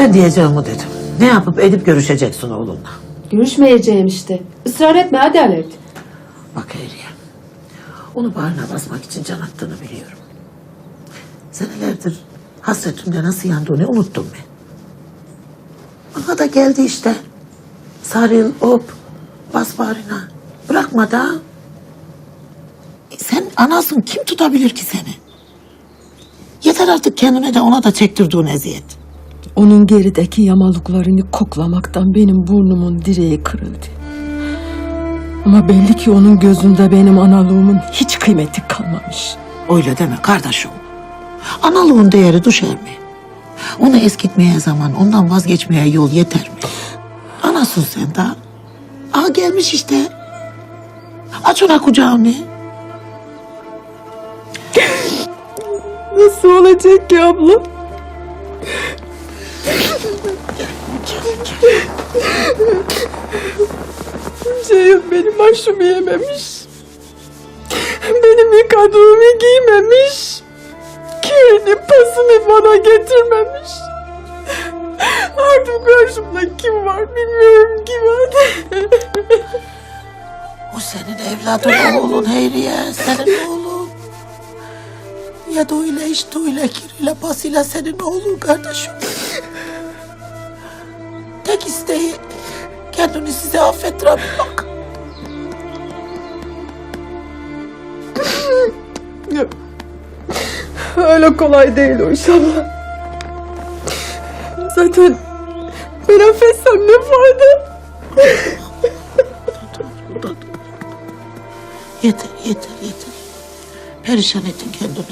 Ben diyeceğimi dedim. Ne yapıp edip görüşeceksin oğlunla. Görüşmeyeceğim işte. Israr etme Adalet. Bak Hayriye. Onu bağrına basmak için can attığını biliyorum. Senelerdir hasretimde nasıl yandığını unuttum ben. Bana da geldi işte. Sarıl, op, bas bağrına. Bırakma da. E sen anasın, kim tutabilir ki seni? Yeter artık kendine de ona da çektirdiğin eziyet. Onun gerideki yamalıklarını koklamaktan benim burnumun direği kırıldı. Ama belli ki onun gözünde benim analığımın hiç kıymeti kalmamış. Öyle deme kardeşim. Analığın değeri düşer mi? Onu eskitmeye zaman, ondan vazgeçmeye yol yeter mi? Anasın sen daha. Aa gelmiş işte. Aç ona kucağını. Nasıl olacak ki abla? Ceyhun benim aşımı yememiş. Benim yıkadığımı giymemiş. Kirini pasını bana getirmemiş. Artık karşımda kim var bilmiyorum ki ben. O senin evladın oğlun Hayriye, senin oğlun. Ya da öyle işte öyle kiriyle pasıyla senin oğlun kardeşim. Tek isteği kendini size affettirebilmek. Öyle kolay değil o iş abla. Zaten ben affetsem ne fayda? Yeter, yeter, yeter. Perişan ettin kendini.